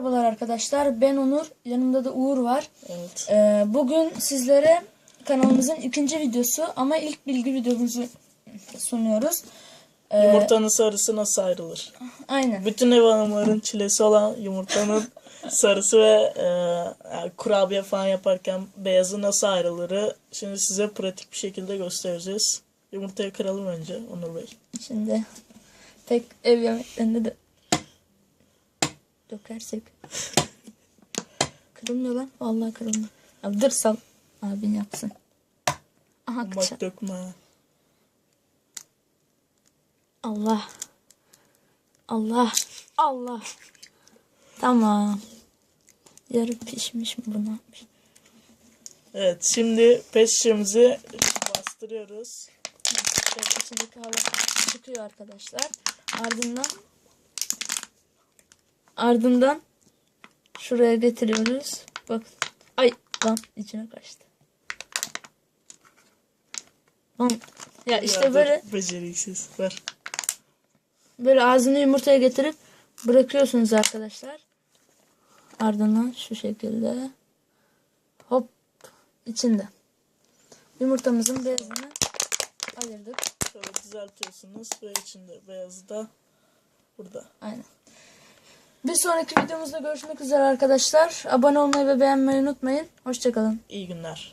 Merhabalar arkadaşlar. Ben Onur. Yanımda da Uğur var. Evet. Ee, bugün sizlere kanalımızın ikinci videosu ama ilk bilgi videomuzu sunuyoruz. Ee, Yumurtanın sarısı nasıl ayrılır? Aynen. Bütün ev hanımların çilesi olan yumurtanın sarısı ve e, yani kurabiye falan yaparken beyazı nasıl ayrılır? Şimdi size pratik bir şekilde göstereceğiz. Yumurtayı kıralım önce Onur Bey. Şimdi tek ev yemeklerinde de dökersek. Kırılmıyor lan. Vallahi kırılmıyor. Abi dur sal. Abin yapsın. Aha kıça. Bak dökme. Allah. Allah. Allah. Tamam. Yarı pişmiş mi bu ne yapmış? Evet şimdi pet şişemizi bastırıyoruz. İçindeki hava çıkıyor arkadaşlar. Ardından ardından şuraya getiriyoruz. Bak. Ay lan içine kaçtı. Lan ya işte Yardım böyle Beceriksiz. Ver. böyle ağzını yumurtaya getirip bırakıyorsunuz arkadaşlar. Ardından şu şekilde hop içinde. Yumurtamızın beyazını ayırdık. Şöyle düzeltiyorsunuz ve içinde beyazı da burada. Aynen. Bir sonraki videomuzda görüşmek üzere arkadaşlar. Abone olmayı ve beğenmeyi unutmayın. Hoşçakalın. İyi günler.